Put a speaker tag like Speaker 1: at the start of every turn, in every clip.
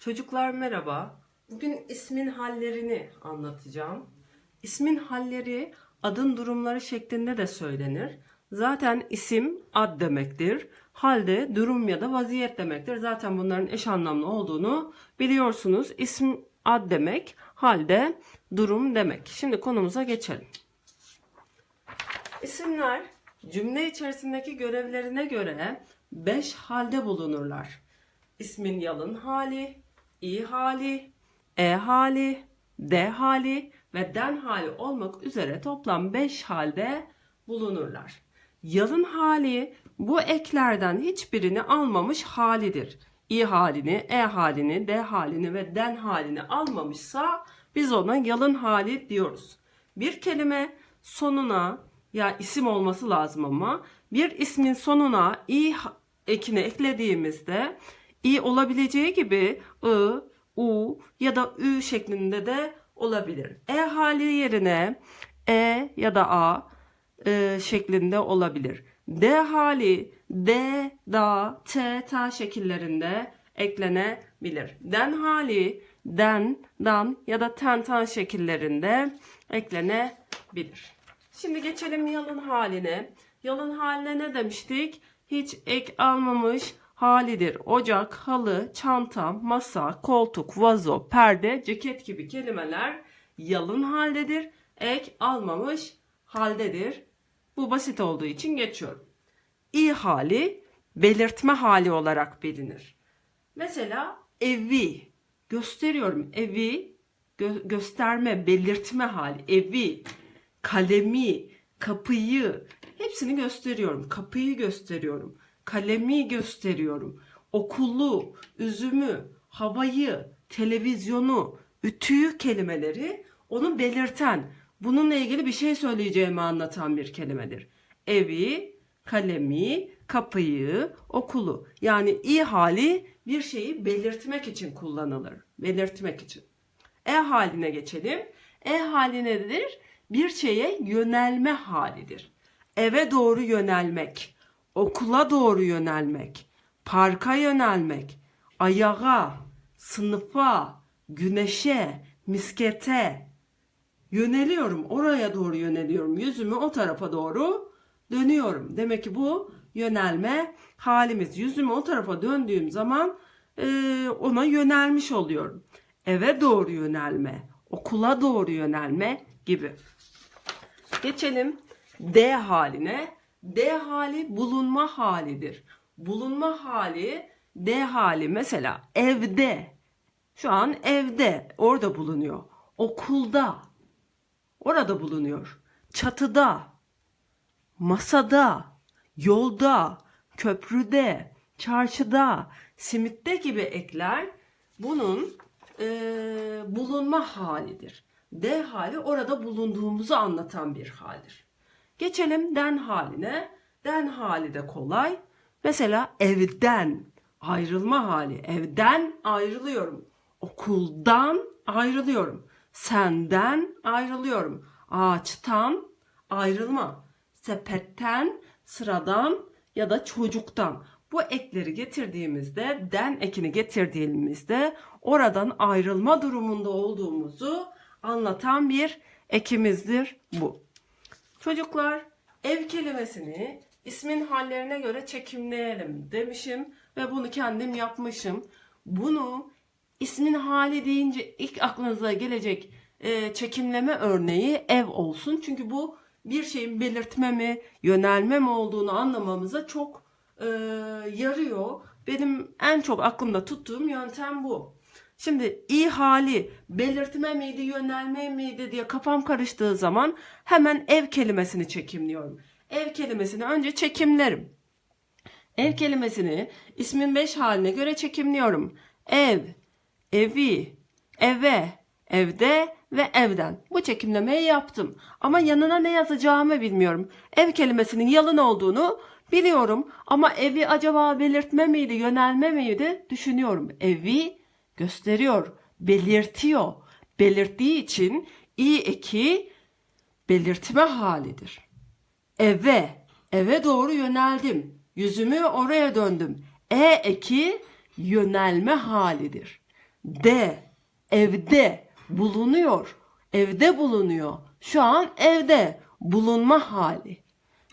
Speaker 1: Çocuklar merhaba. Bugün ismin hallerini anlatacağım. İsmin halleri adın durumları şeklinde de söylenir. Zaten isim ad demektir. Halde durum ya da vaziyet demektir. Zaten bunların eş anlamlı olduğunu biliyorsunuz. İsim ad demek, halde durum demek. Şimdi konumuza geçelim. İsimler cümle içerisindeki görevlerine göre beş halde bulunurlar. İsmin yalın hali, i hali, e hali, d hali ve den hali olmak üzere toplam 5 halde bulunurlar. Yalın hali bu eklerden hiçbirini almamış halidir. i halini, e halini, d halini ve den halini almamışsa biz ona yalın hali diyoruz. Bir kelime sonuna ya isim olması lazım ama bir ismin sonuna i ekini eklediğimizde i olabileceği gibi ı, u ya da ü şeklinde de olabilir. E hali yerine e ya da a e, şeklinde olabilir. D hali D, da, T, ta şekillerinde eklenebilir. Den hali den, dan ya da ten, tan şekillerinde eklenebilir. Şimdi geçelim yalın haline. Yalın haline ne demiştik? Hiç ek almamış halidir. Ocak, halı, çanta, masa, koltuk, vazo, perde, ceket gibi kelimeler yalın haldedir. Ek almamış haldedir. Bu basit olduğu için geçiyorum. İ hali belirtme hali olarak bilinir. Mesela evi gösteriyorum. Evi gö- gösterme, belirtme hali. Evi, kalemi, kapıyı hepsini gösteriyorum. Kapıyı gösteriyorum. Kalemi gösteriyorum. Okulu, üzümü, havayı, televizyonu, ütüyü kelimeleri onu belirten, bununla ilgili bir şey söyleyeceğimi anlatan bir kelimedir. Evi, kalemi, kapıyı, okulu. Yani i hali bir şeyi belirtmek için kullanılır. Belirtmek için. E haline geçelim. E hali nedir? Bir şeye yönelme halidir. Eve doğru yönelmek, okula doğru yönelmek, parka yönelmek, ayağa, sınıfa, güneşe, miskete yöneliyorum. Oraya doğru yöneliyorum. Yüzümü o tarafa doğru dönüyorum. Demek ki bu yönelme halimiz. Yüzümü o tarafa döndüğüm zaman eee, ona yönelmiş oluyorum. Eve doğru yönelme, okula doğru yönelme gibi. Geçelim D haline. D hali bulunma halidir. Bulunma hali D hali mesela evde. Şu an evde, orada bulunuyor. Okulda, orada bulunuyor. Çatıda, masada, yolda, köprüde, çarşıda, simitte gibi ekler bunun eee, bulunma halidir. D hali orada bulunduğumuzu anlatan bir haldir. Geçelim den haline. Den hali de kolay. Mesela evden ayrılma hali. Evden ayrılıyorum. Okuldan ayrılıyorum. Senden ayrılıyorum. Ağaçtan ayrılma. Sepetten, sıradan ya da çocuktan. Bu ekleri getirdiğimizde, den ekini getirdiğimizde oradan ayrılma durumunda olduğumuzu anlatan bir ekimizdir bu. Çocuklar ev kelimesini ismin hallerine göre çekimleyelim demişim ve bunu kendim yapmışım. Bunu ismin hali deyince ilk aklınıza gelecek e, çekimleme örneği ev olsun. Çünkü bu bir şeyin belirtme mi, yönelme mi olduğunu anlamamıza çok e, yarıyor. Benim en çok aklımda tuttuğum yöntem bu. Şimdi i hali belirtme miydi, yönelme miydi diye kafam karıştığı zaman hemen ev kelimesini çekimliyorum. Ev kelimesini önce çekimlerim. Ev kelimesini ismin beş haline göre çekimliyorum. Ev, evi, eve, evde ve evden. Bu çekimlemeyi yaptım. Ama yanına ne yazacağımı bilmiyorum. Ev kelimesinin yalın olduğunu biliyorum. Ama evi acaba belirtme miydi, yönelme miydi düşünüyorum. Evi gösteriyor, belirtiyor. Belirttiği için i eki belirtme halidir. Eve, eve doğru yöneldim. Yüzümü oraya döndüm. E eki yönelme halidir. de, evde, bulunuyor, evde bulunuyor. Şu an evde, bulunma hali,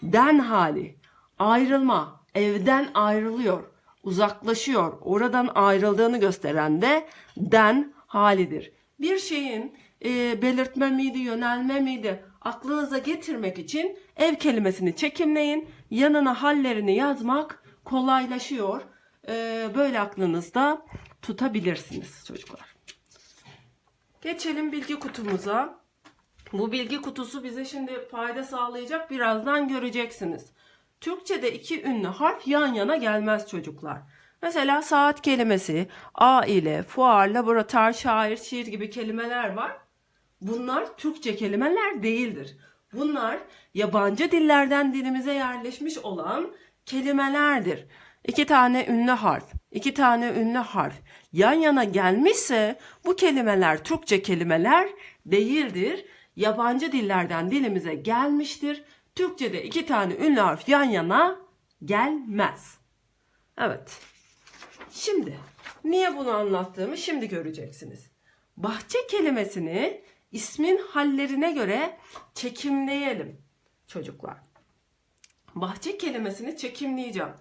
Speaker 1: den hali, ayrılma, evden ayrılıyor, uzaklaşıyor, oradan ayrıldığını gösteren de den halidir. Bir şeyin e, belirtme miydi, yönelme miydi aklınıza getirmek için ev kelimesini çekimleyin. Yanına hallerini yazmak kolaylaşıyor. E, böyle aklınızda tutabilirsiniz çocuklar. Geçelim bilgi kutumuza. Bu bilgi kutusu bize şimdi fayda sağlayacak. Birazdan göreceksiniz. Türkçe'de iki ünlü harf yan yana gelmez çocuklar. Mesela saat kelimesi, aile, fuar, laboratuvar, şair, şiir gibi kelimeler var. Bunlar Türkçe kelimeler değildir. Bunlar yabancı dillerden dilimize yerleşmiş olan kelimelerdir. İki tane ünlü harf, iki tane ünlü harf yan yana gelmişse bu kelimeler Türkçe kelimeler değildir. Yabancı dillerden dilimize gelmiştir. Türkçe'de iki tane ünlü harf yan yana gelmez. Evet. Şimdi niye bunu anlattığımı şimdi göreceksiniz. Bahçe kelimesini ismin hallerine göre çekimleyelim çocuklar. Bahçe kelimesini çekimleyeceğim.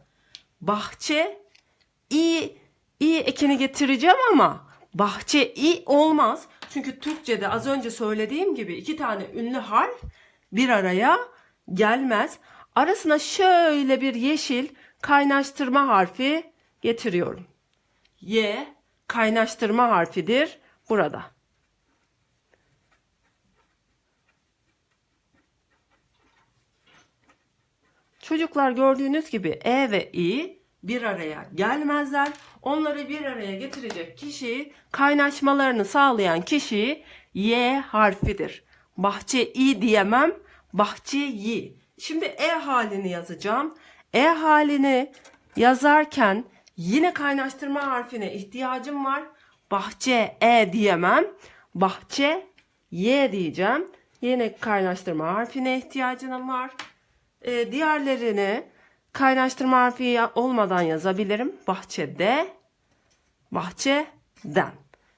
Speaker 1: Bahçe i i ekini getireceğim ama bahçe i olmaz. Çünkü Türkçe'de az önce söylediğim gibi iki tane ünlü harf bir araya gelmez. Arasına şöyle bir yeşil kaynaştırma harfi getiriyorum. Y kaynaştırma harfidir burada. Çocuklar gördüğünüz gibi E ve İ bir araya gelmezler. Onları bir araya getirecek kişi, kaynaşmalarını sağlayan kişi Y harfidir. Bahçe İ diyemem, bahçe Y. Şimdi E halini yazacağım. E halini yazarken yine kaynaştırma harfine ihtiyacım var. Bahçe E diyemem. Bahçe Y diyeceğim. Yine kaynaştırma harfine ihtiyacım var. Ee, diğerlerini kaynaştırma harfi olmadan yazabilirim. Bahçede, bahçeden.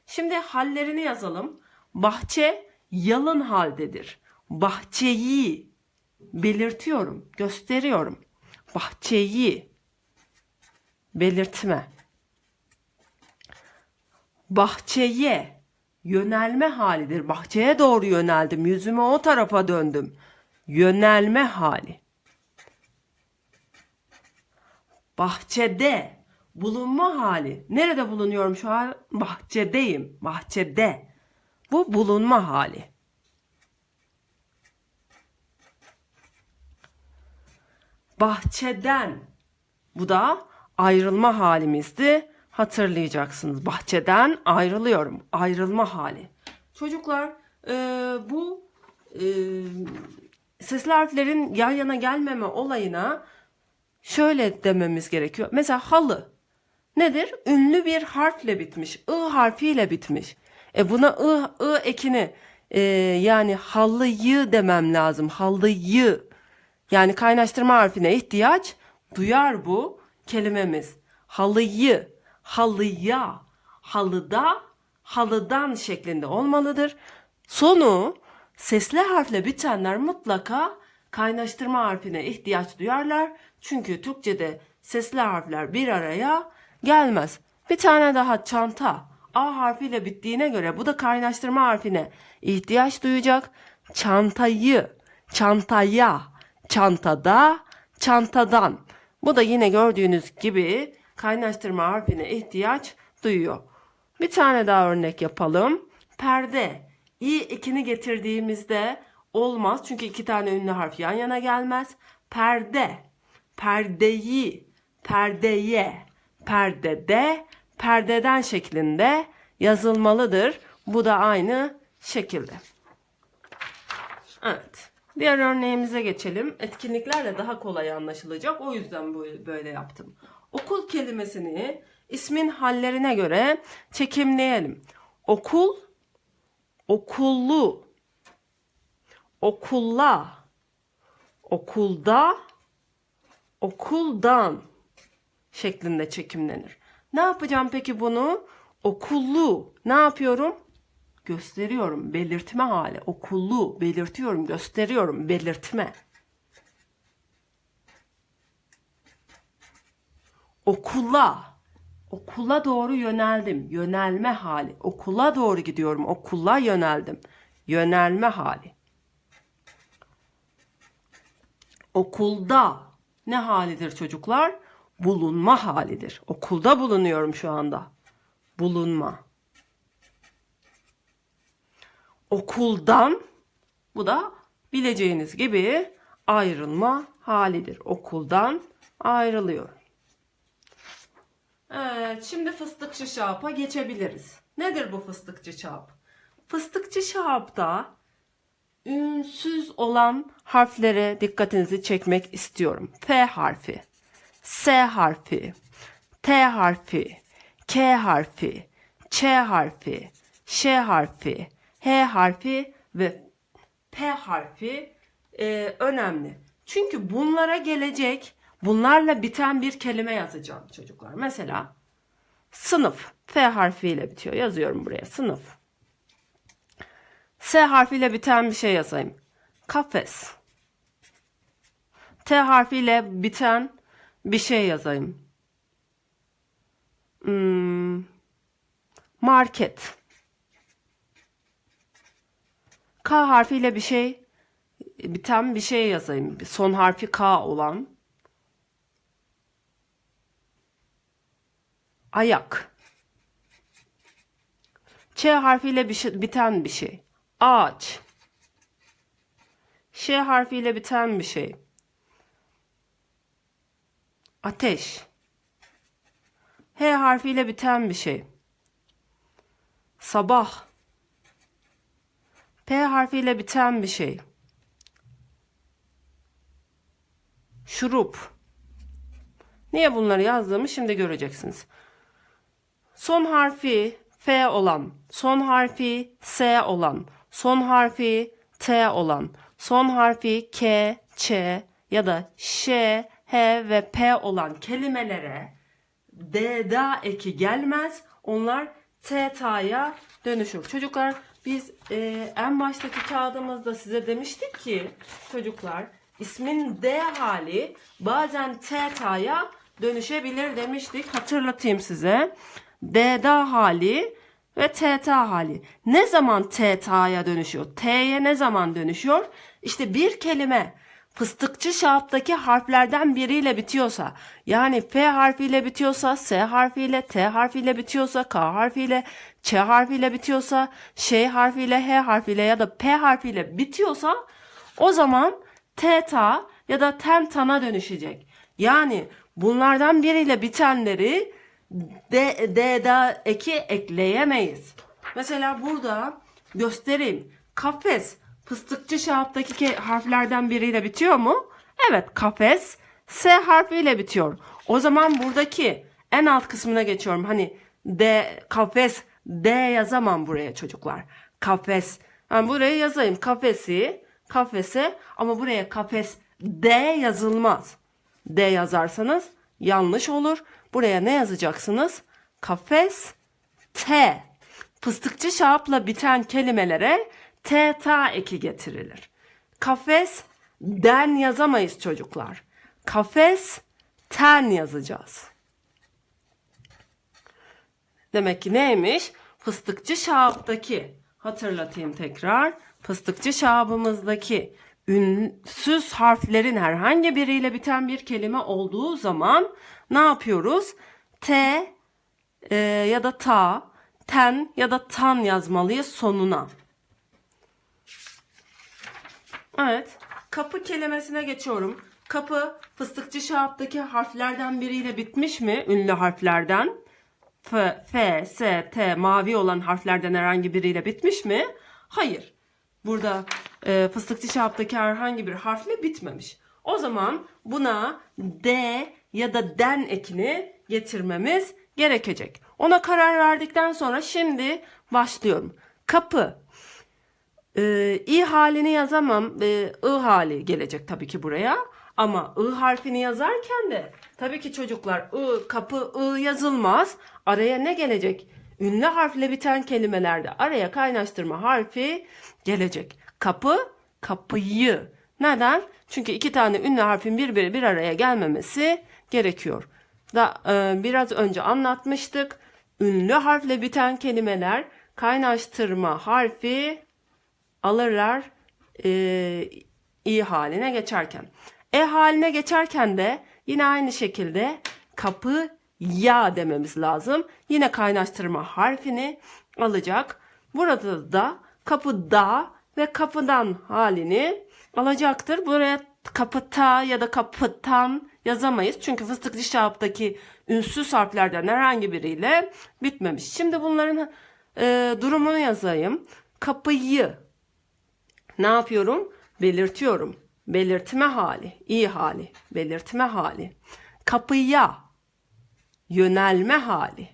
Speaker 1: Şimdi hallerini yazalım. Bahçe yalın haldedir. Bahçeyi belirtiyorum, gösteriyorum. Bahçeyi belirtme. Bahçeye yönelme halidir. Bahçeye doğru yöneldim. Yüzümü o tarafa döndüm. Yönelme hali. Bahçede bulunma hali. Nerede bulunuyorum şu an? Bahçedeyim. Bahçede. Bu bulunma hali. Bahçeden. Bu da ayrılma halimizdi. Hatırlayacaksınız. Bahçeden ayrılıyorum. Ayrılma hali. Çocuklar e, bu e, sesli harflerin yan yana gelmeme olayına şöyle dememiz gerekiyor. Mesela halı nedir? Ünlü bir harfle bitmiş. I harfiyle bitmiş. E buna I, I ekini e, yani halıyı demem lazım. Halıyı. Yani kaynaştırma harfine ihtiyaç duyar bu kelimemiz. Halıyı, halıya, halıda, halıdan şeklinde olmalıdır. Sonu sesli harfle bitenler mutlaka kaynaştırma harfine ihtiyaç duyarlar. Çünkü Türkçe'de sesli harfler bir araya gelmez. Bir tane daha çanta. A harfiyle bittiğine göre bu da kaynaştırma harfine ihtiyaç duyacak. Çantayı, çantaya, çantada, çantadan. Bu da yine gördüğünüz gibi kaynaştırma harfine ihtiyaç duyuyor. Bir tane daha örnek yapalım. Perde. İ ekini getirdiğimizde olmaz. Çünkü iki tane ünlü harf yan yana gelmez. Perde. Perdeyi. Perdeye. Perdede. Perdeden şeklinde yazılmalıdır. Bu da aynı şekilde. Evet. Diğer örneğimize geçelim. Etkinliklerle daha kolay anlaşılacak. O yüzden böyle yaptım. Okul kelimesini ismin hallerine göre çekimleyelim. Okul, okullu, okulla, okulda, okuldan şeklinde çekimlenir. Ne yapacağım peki bunu? Okullu. Ne yapıyorum? Gösteriyorum. Belirtme hali. Okullu. Belirtiyorum. Gösteriyorum. Belirtme. Okula. Okula doğru yöneldim. Yönelme hali. Okula doğru gidiyorum. Okula yöneldim. Yönelme hali. Okulda ne halidir çocuklar? Bulunma halidir. Okulda bulunuyorum şu anda. Bulunma. Okuldan bu da bileceğiniz gibi ayrılma halidir. Okuldan ayrılıyor. Evet, şimdi fıstıkçı şahapa geçebiliriz. Nedir bu fıstıkçı şahap? Fıstıkçı şahapta ünsüz olan harflere dikkatinizi çekmek istiyorum. F harfi, S harfi, T harfi, K harfi, Ç harfi, Ş harfi, H harfi ve P harfi e, önemli. Çünkü bunlara gelecek, bunlarla biten bir kelime yazacağım çocuklar. Mesela sınıf, F harfiyle bitiyor. Yazıyorum buraya sınıf. S harfiyle biten bir şey yazayım. Kafes. T harfiyle biten bir şey yazayım. Hmm, market. K harfiyle bir şey biten bir şey yazayım. Son harfi K olan. Ayak. Ç harfiyle bir şey, biten bir şey. Ağaç. Ş harfiyle biten bir şey. Ateş. H harfiyle biten bir şey. Sabah. P harfiyle biten bir şey. Şurup. Niye bunları yazdığımı şimdi göreceksiniz. Son harfi F olan, son harfi S olan, son harfi T olan, son harfi K, Ç ya da Ş, H ve P olan kelimelere D, da eki gelmez. Onlar T, ta'ya dönüşür. Çocuklar biz e, en baştaki kağıdımızda size demiştik ki çocuklar ismin D hali bazen T, ta'ya dönüşebilir demiştik. Hatırlatayım size. DDA hali ve TT hali. Ne zaman TT'ya dönüşüyor? T'ye ne zaman dönüşüyor? İşte bir kelime fıstıkçı şahaптaki harflerden biriyle bitiyorsa yani F harfiyle bitiyorsa, S harfiyle, T harfiyle bitiyorsa, K harfiyle, Ç harfiyle bitiyorsa, Ş harfiyle, H harfiyle ya da P harfiyle bitiyorsa o zaman teta ya da tentana dönüşecek. Yani bunlardan biriyle bitenleri D, D'da eki ekleyemeyiz. Mesela burada göstereyim. Kafes fıstıkçı şahaptaki ke- harflerden biriyle bitiyor mu? Evet kafes S harfiyle bitiyor. O zaman buradaki en alt kısmına geçiyorum. Hani D kafes D yazamam buraya çocuklar. Kafes. Ben buraya yazayım kafesi, kafese ama buraya kafes D yazılmaz. D yazarsanız yanlış olur. Buraya ne yazacaksınız? Kafes T. Fıstıkçı şahapla biten kelimelere T ta eki getirilir. Kafes den yazamayız çocuklar. Kafes ten yazacağız. Demek ki neymiş? Fıstıkçı şahaptaki hatırlatayım tekrar. Fıstıkçı şahabımızdaki ünsüz harflerin herhangi biriyle biten bir kelime olduğu zaman ne yapıyoruz? T e, ya da ta, ten ya da tan yazmalıyız sonuna. Evet. Kapı kelimesine geçiyorum. Kapı fıstıkçı şahaptaki harflerden biriyle bitmiş mi? Ünlü harflerden. F, F, S, T mavi olan harflerden herhangi biriyle bitmiş mi? Hayır. Burada e, fıstıkçı şahaptaki herhangi bir harfle bitmemiş. O zaman buna D ya da den ekini getirmemiz gerekecek. Ona karar verdikten sonra şimdi başlıyorum. Kapı. Ee, i halini yazamam. Ee, I hali gelecek tabii ki buraya. Ama I harfini yazarken de tabii ki çocuklar I, kapı I yazılmaz. Araya ne gelecek? ünlü harfle biten kelimelerde araya kaynaştırma harfi gelecek. Kapı, kapıyı. Neden? Çünkü iki tane ünlü harfin birbiri bir araya gelmemesi gerekiyor. Da e, biraz önce anlatmıştık. Ünlü harfle biten kelimeler kaynaştırma harfi alırlar e, i haline geçerken. E haline geçerken de yine aynı şekilde kapı ya dememiz lazım. Yine kaynaştırma harfini alacak. Burada da kapıda ve kapıdan halini alacaktır. Buraya kapıta ya da kapıtan yazamayız. Çünkü fıstıklı şahaptaki ünsüz harflerden herhangi biriyle bitmemiş. Şimdi bunların e, durumunu yazayım. Kapıyı ne yapıyorum? Belirtiyorum. Belirtme hali, iyi hali, belirtme hali. Kapıya yönelme hali.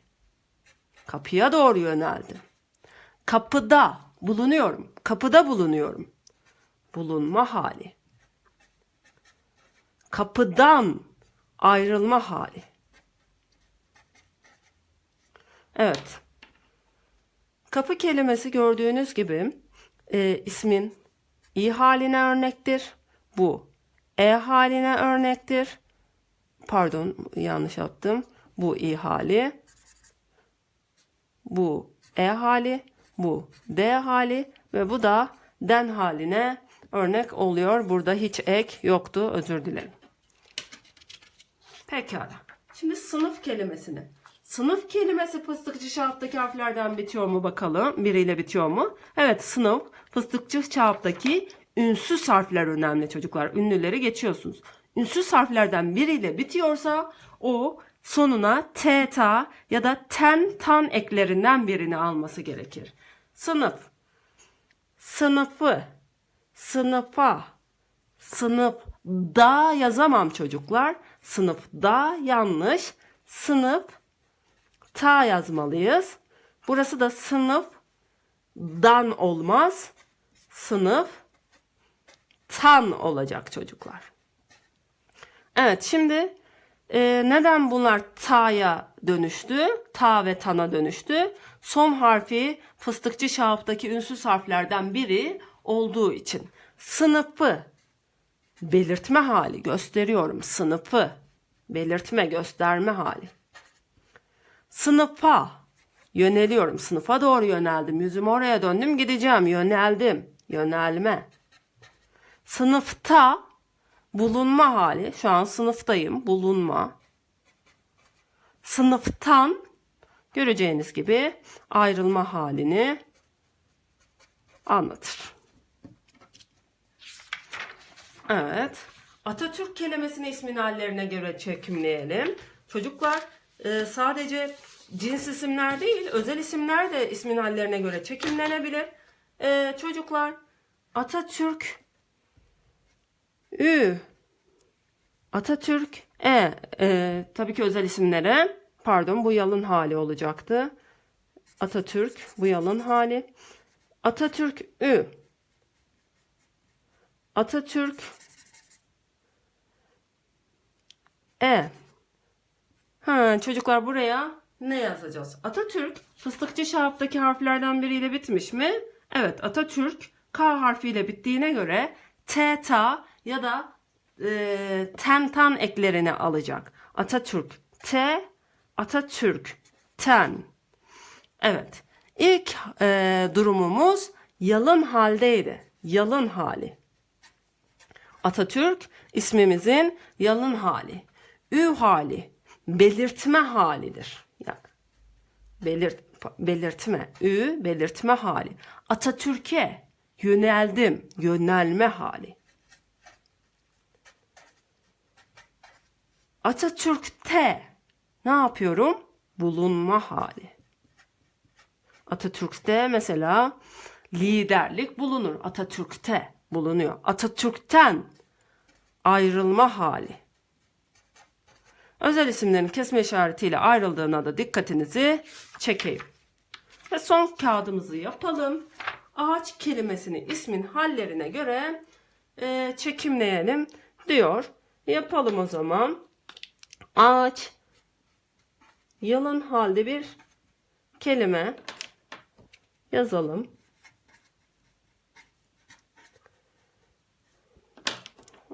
Speaker 1: Kapıya doğru yöneldim. Kapıda bulunuyorum. Kapıda bulunuyorum. Bulunma hali. Kapıdan ayrılma hali. Evet. Kapı kelimesi gördüğünüz gibi e, ismin i haline örnektir. Bu e haline örnektir. Pardon yanlış yaptım. Bu i hali. Bu e hali. Bu d hali ve bu da den haline örnek oluyor. Burada hiç ek yoktu. Özür dilerim. Pekala. Şimdi sınıf kelimesini. Sınıf kelimesi fıstıkçı şahattaki harflerden bitiyor mu bakalım. Biriyle bitiyor mu? Evet sınıf fıstıkçı şahattaki ünsüz harfler önemli çocuklar. Ünlüleri geçiyorsunuz. Ünsüz harflerden biriyle bitiyorsa o sonuna t, ta ya da ten, tan eklerinden birini alması gerekir. Sınıf, sınıfı, sınıfa, sınıf da yazamam çocuklar. Sınıf da yanlış. Sınıf ta yazmalıyız. Burası da sınıf dan olmaz. Sınıf tan olacak çocuklar. Evet şimdi e, neden bunlar ta'ya dönüştü? Ta ve tan'a dönüştü. Son harfi fıstıkçı şahaftaki ünsüz harflerden biri olduğu için. Sınıfı belirtme hali gösteriyorum. Sınıfı belirtme gösterme hali. Sınıfa yöneliyorum. Sınıfa doğru yöneldim. Yüzümü oraya döndüm gideceğim. Yöneldim. Yönelme. Sınıfta bulunma hali. Şu an sınıftayım. Bulunma. Sınıftan göreceğiniz gibi ayrılma halini anlatır. Evet. Atatürk kelimesini ismin hallerine göre çekimleyelim. Çocuklar e, sadece cins isimler değil, özel isimler de ismin hallerine göre çekimlenebilir. E, çocuklar Atatürk Ü Atatürk E, e tabii ki özel isimlere pardon bu yalın hali olacaktı. Atatürk bu yalın hali. Atatürk Ü Atatürk E. Ha, çocuklar buraya ne yazacağız? Atatürk fıstıkçı şahaftaki harflerden biriyle bitmiş mi? Evet Atatürk K harfiyle bittiğine göre T, ta ya da e, ten tan eklerini alacak. Atatürk T, Atatürk ten. Evet. İlk e, durumumuz yalın haldeydi. Yalın hali. Atatürk ismimizin yalın hali. Ü hali belirtme halidir. Yani belirt, belirtme, ü belirtme hali. Atatürk'e yöneldim, yönelme hali. Atatürk'te ne yapıyorum? Bulunma hali. Atatürk'te mesela liderlik bulunur. Atatürk'te bulunuyor. Atatürk'ten ayrılma hali. Özel isimlerin kesme işaretiyle ayrıldığına da dikkatinizi çekeyim. Ve son kağıdımızı yapalım. Ağaç kelimesini ismin hallerine göre e, çekimleyelim diyor. Yapalım o zaman. Ağaç yalın halde bir kelime yazalım.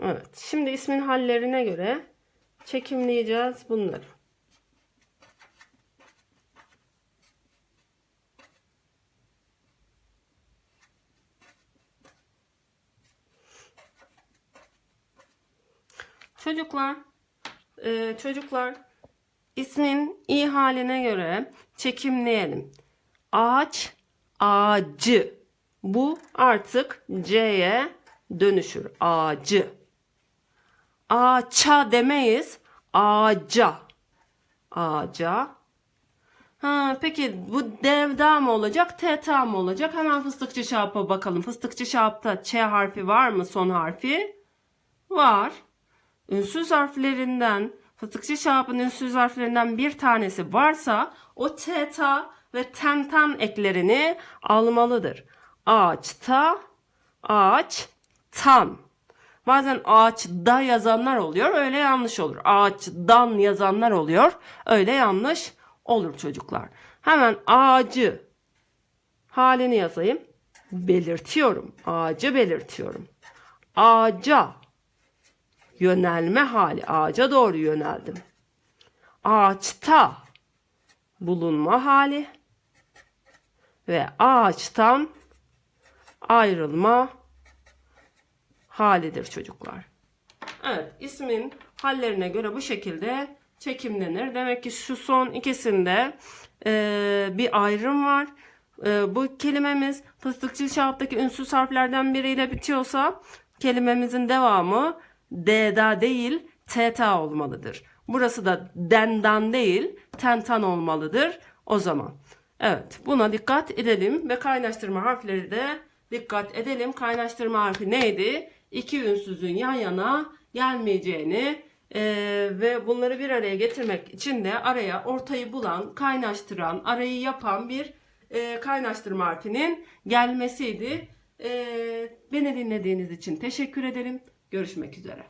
Speaker 1: Evet. Şimdi ismin hallerine göre çekimleyeceğiz bunları. Çocuklar, e, çocuklar ismin iyi haline göre çekimleyelim. Ağaç, ağacı. Bu artık C'ye dönüşür. Ağacı. Ağaça demeyiz. Ağaca. Ağaca. Ha, peki bu devda mı olacak, teta mı olacak? Hemen fıstıkçı şap'a bakalım. Fıstıkçı şapta Ç harfi var mı son harfi? Var. Ünsüz harflerinden, fıstıkçı şapın ünsüz harflerinden bir tanesi varsa o teta ve tenten eklerini almalıdır. Ağaçta, ağaç, tan. Bazen ağaçda yazanlar oluyor, öyle yanlış olur. Ağaçtan yazanlar oluyor, öyle yanlış olur çocuklar. Hemen ağacı halini yazayım. Belirtiyorum. Ağacı belirtiyorum. Ağaca yönelme hali. Ağaca doğru yöneldim. Ağaçta bulunma hali ve ağaçtan ayrılma halidir çocuklar. Evet, ismin hallerine göre bu şekilde çekimlenir. Demek ki şu son ikisinde e, bir ayrım var. E, bu kelimemiz fıstıkçı şahattaki ünsüz harflerden biriyle bitiyorsa kelimemizin devamı D'da değil T'ta olmalıdır. Burası da dendan değil tentan olmalıdır o zaman. Evet buna dikkat edelim ve kaynaştırma harfleri de dikkat edelim. Kaynaştırma harfi neydi? İki ünsüzün yan yana gelmeyeceğini e, ve bunları bir araya getirmek için de araya ortayı bulan, kaynaştıran, arayı yapan bir e, kaynaştırma harfinin gelmesiydi. E, beni dinlediğiniz için teşekkür ederim. Görüşmek üzere.